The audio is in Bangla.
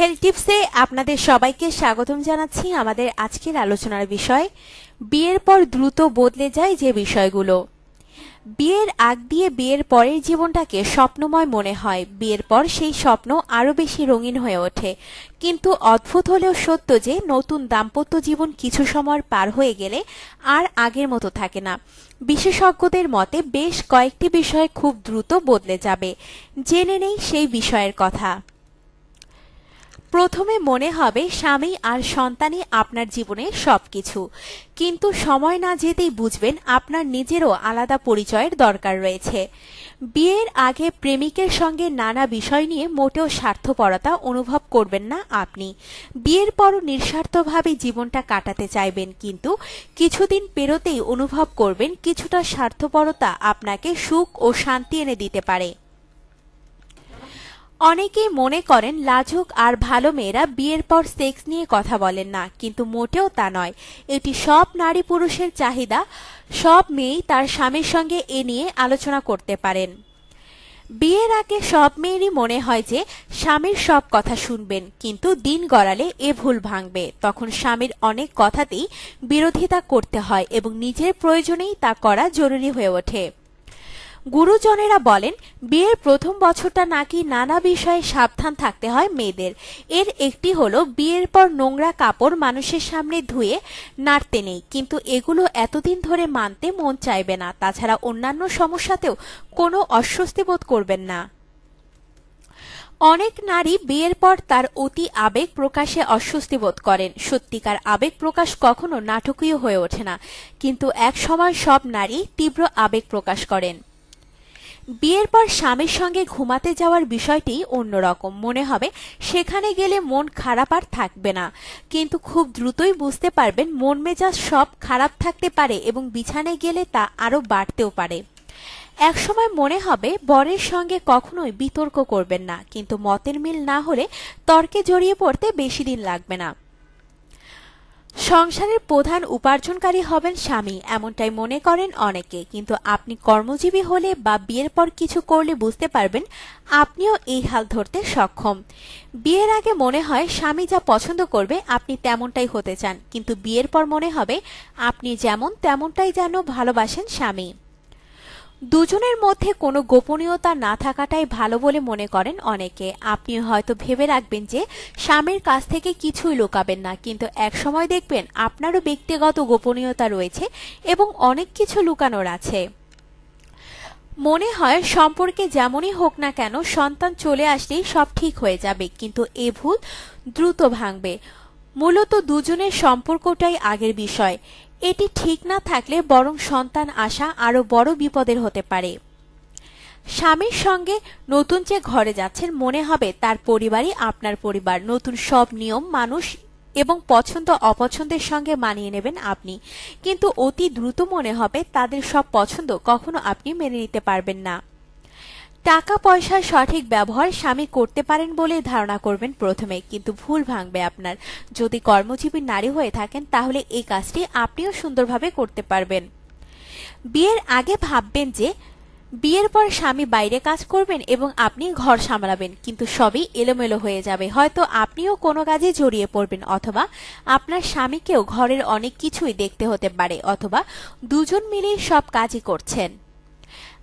হেলথ টিপসে আপনাদের সবাইকে স্বাগতম জানাচ্ছি আমাদের আজকের আলোচনার বিষয়, বিয়ের পর দ্রুত বদলে যায় যে বিষয়গুলো। বিয়ের আগ দিয়ে বিয়ের পরের জীবনটাকে স্বপ্নময় মনে হয়। বিয়ের পর সেই স্বপ্ন আরও বেশি রঙিন হয়ে ওঠে। কিন্তু অদ্ভুত হলেও সত্য যে, নতুন দাম্পত্য জীবন কিছু সময় পার হয়ে গেলে আর আগের মতো থাকে না। বিশেষজ্ঞদের মতে বেশ কয়েকটি বিষয় খুব দ্রুত বদলে যাবে। জেনে নেই সেই বিষয়ের কথা। প্রথমে মনে হবে স্বামী আর সন্তানই আপনার জীবনে সবকিছু। কিন্তু সময় না যেতেই বুঝবেন আপনার নিজেরও আলাদা পরিচয়ের দরকার রয়েছে। বিয়ের আগে প্রেমিকের সঙ্গে নানা বিষয় নিয়ে মোটেও স্বার্থপরতা অনুভব করবেন না আপনি। বিয়ের পরও নিঃস্বার্থভাবে জীবনটা কাটাতে চাইবেন, কিন্তু কিছুদিন পেরোতেই অনুভব করবেন কিছুটা স্বার্থপরতা আপনাকে সুখ ও শান্তি এনে দিতে পারে। অনেকেই মনে করেন লাজুক আর ভালো মেয়েরা বিয়ের পর সেক্স নিয়ে কথা বলেন না, কিন্তু মোটেও তা নয়। এটি সব নারী পুরুষের চাহিদা, সব মেয়েই তার স্বামীর সঙ্গে এ নিয়ে আলোচনা করতে পারেন। বিয়ের আগে সব মেয়েরই মনে হয় যে স্বামীর সব কথা শুনবেন, কিন্তু দিন গড়ালে এ ভুল ভাঙবে। তখন স্বামীর অনেক কথাতেই বিরোধিতা করতে হয় এবং নিজের প্রয়োজনেই তা করা জরুরি হয়ে ওঠে। গুরুজনেরা বলেন, বিয়ের প্রথম বছরটা নাকি নানা বিষয়ে সাবধান থাকতে হয় মেয়েদের। এর একটি হলো, বিয়ের পর নোংরা কাপড় মানুষের সামনে ধুয়ে নাড়তে নেই। কিন্তু এগুলো এতদিন ধরে মানতে মন চাইবে না। তাছাড়া অন্যান্য সমস্যাতেও কোনো অস্বস্তি বোধ করবেন না। অনেক নারী বিয়ের পর তার অতি আবেগ প্রকাশে অস্বস্তি বোধ করেন। সত্যিকার আবেগ প্রকাশ কখনো নাটকীয় হয়ে ওঠে না। কিন্তু এক সময় সব নারী তীব্র আবেগ প্রকাশ করেন। বিয়ের পর স্বামীর সঙ্গে ঘুমাতে যাওয়ার বিষয়টি অন্যরকম। মনে হবে, সেখানে গেলে মন খারাপ আর থাকবে না। কিন্তু খুব দ্রুতই বুঝতে পারবেন, মন মেজাজ সব খারাপ থাকতে পারে এবং বিছানায় গেলে তা আরও বাড়তেও পারে। একসময় মনে হবে, বরের সঙ্গে কখনোই বিতর্ক করবেন না। কিন্তু মতের মিল না হলে তর্কে জড়িয়ে পড়তে বেশি দিন লাগবে না। সংসারের প্রধান উপার্জনকারী হবেন স্বামী, এমনটাই মনে করেন অনেকে। কিন্তু আপনি কর্মজীবী হলে বা বিয়ের পর কিছু করলে বুঝতে পারবেন, আপনিও এই হাল ধরতে সক্ষম। বিয়ের আগে মনে হয় স্বামী যা পছন্দ করবে, আপনি তেমনটাই হতে চান। কিন্তু বিয়ের পর মনে হবে, আপনি যেমন তেমনটাই যেন ভালোবাসেন স্বামী। দুজনের মধ্যে কোনো গোপনীয়তা না থাকাটাই ভালো বলে মনে করেন অনেকে। আপনি হয়তো ভেবে রাখবেন যে, স্বামীর কাছ থেকে কিছুই লুকাবেন না, কিন্তু এক সময় দেখবেন আপনারও ব্যক্তিগত গোপনীয়তা রয়েছে এবং অনেক কিছু লুকানোর আছে। মনে হয় সম্পর্কে যেমনই হোক না কেন, সন্তান চলে আসলেই সব ঠিক হয়ে যাবে, কিন্তু এ ভুল দ্রুত ভাঙবে। মূলত দুজনের সম্পর্কটাই আগের বিষয়। এটি ঠিক না থাকলে বরং সন্তান আসা আরও বড় বিপদের হতে পারে। স্বামীর সঙ্গে নতুন যে ঘরে যাচ্ছেন মনে হবে তার পরিবারই আপনার পরিবার। নতুন সব নিয়ম মানুষ এবং পছন্দ অপছন্দের সঙ্গে মানিয়ে নেবেন আপনি। কিন্তু অতি দ্রুত মনে হবে তাদের সব পছন্দ কখনো আপনি মেনে নিতে পারবেন না। টাকা পয়সার সঠিক ব্যবহার স্বামী করতে পারেন বলে ধারণা করবেন প্রথমে, কিন্তু ভুল ভাঙবে আপনার। যদি কর্মজীবী নারী হয়ে থাকেন, তাহলে এই কাজটি আপনিও সুন্দরভাবে করতে পারবেন। বিয়ের আগে ভাববেন যে, বিয়ের পর স্বামী বাইরে কাজ করবেন এবং আপনি ঘর সামলাবেন, কিন্তু সবই এলোমেলো হয়ে যাবে। হয়তো আপনিও কোনো কাজে জড়িয়ে পড়বেন, অথবা আপনার স্বামীকেও ঘরের অনেক কিছুই দেখতে হতে পারে, অথবা দুজন মিলেই সব কাজই করছেন।